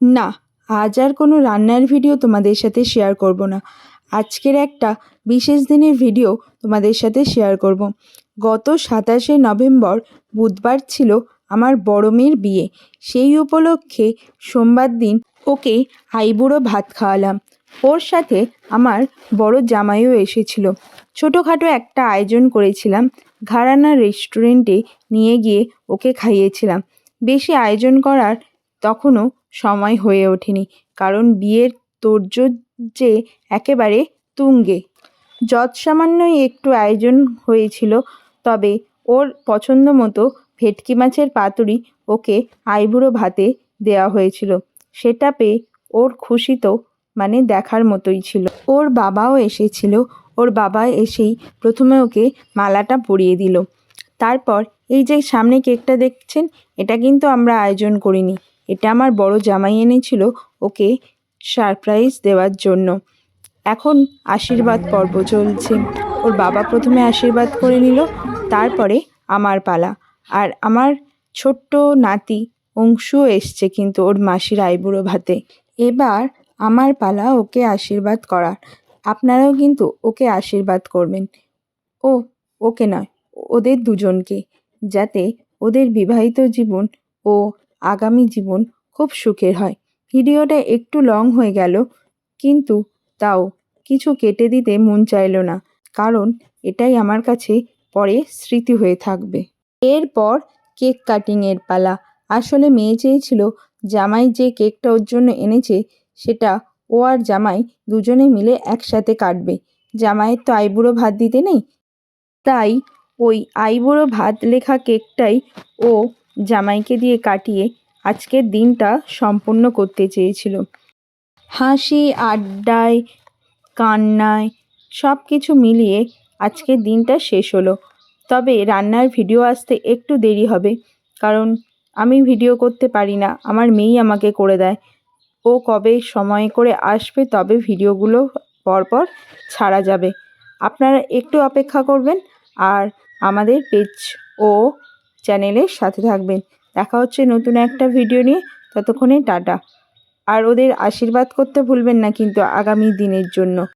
না, আজ আর কোনো রান্নার ভিডিও তোমাদের সাথে শেয়ার করব না। আজকের একটা বিশেষ দিনের ভিডিও তোমাদের সাথে শেয়ার করব। গত সাতাশে নভেম্বর বুধবার ছিল আমার বড় মেয়ের বিয়ে। সেই উপলক্ষে সোমবার দিন ওকে আইবুড়ো ভাত খাওয়ালাম। ওর সাথে আমার বড় জামাইও এসেছিল। ছোটোখাটো একটা আয়োজন করেছিলাম। ঘরানা রেস্টুরেন্টে নিয়ে গিয়ে ওকে খাইয়েছিলাম। বেশি আয়োজন করার তখনও সময় হয়ে ওঠেনি, কারণ বিয়ের তোড়জোড় যে একেবারে তুঙ্গে। যৎসামান্যই একটু আয়োজন হয়েছিল, তবে ওর পছন্দ মতো ভেটকি মাছের পাতুরি ওকে আইবুড়ো ভাতে দেওয়া হয়েছিল। সেটা পেয়ে ওর খুশি তো মানে দেখার মতোই ছিল। ওর বাবাও এসেছিল, ওর বাবা এসেই প্রথমে ওকে মালাটা পরিয়ে দিল। তারপর এই যে সামনে কেকটা দেখছেন, এটা কিন্তু আমরা আয়োজন করিনি। এটা আমার বড় জামাই এনেছিল ওকে সারপ্রাইজ দেওয়ার জন্য। এখন আশীর্বাদ পর্ব চলছে। ওর বাবা প্রথমে আশীর্বাদ করে নিল, তারপরে আমার পালা। আর আমার ছোট্ট নাতি অংশুও এসছে কিন্তু ওর মাসির আইবুড়ো ভাতে। এবার আমার পালা ওকে আশীর্বাদ করার। আপনারাও কিন্তু ওকে আশীর্বাদ করবেন। ও, ওকে নয়, ওদের দুজনকে, যাতে ওদের বিবাহিত জীবন ও আগামী জীবন খুব সুখের হয়। ভিডিওটা একটু লং হয়ে গেল, কিন্তু তাও কিছু কেটে দিতে মন চাইলো না, কারণ এটাই আমার কাছে পরে স্মৃতি হয়ে থাকবে। এরপর কেক কাটিংয়ের পালা। আসলে মেয়ে চেয়েছিল জামাই যে কেকটা ওর জন্য এনেছে, সেটা ও আর জামাই দুজনে মিলে একসাথে কাটবে। জামাইয়ের তো আইবুড়ো ভাত দিতে নেই, তাই ওই আইবুড়ো ভাত লেখা কেকটাই ও জামাইকে দিয়ে কাটিয়ে আজকের দিনটা সম্পূর্ণ করতে চেয়েছিল। হাসি, আড্ডায়, কান্নায় সব কিছু মিলিয়ে আজকের দিনটা শেষ হলো। তবে রান্নার ভিডিও আসতে একটু দেরি হবে, কারণ আমি ভিডিও করতে পারি না, আমার মেয়েই আমাকে করে দেয়। ও কবে সময় করে আসবে তবে ভিডিওগুলো পরপর ছাড়া যাবে। আপনারা একটু অপেক্ষা করবেন, আর আমাদের পেজ ও চ্যানেলের সাথে থাকবেন। দেখা হচ্ছে নতুন একটা ভিডিও নিয়ে। ততক্ষণে টাটা। আর ওদের আশীর্বাদ করতে ভুলবেন না কিন্তু আগামী দিনের জন্য।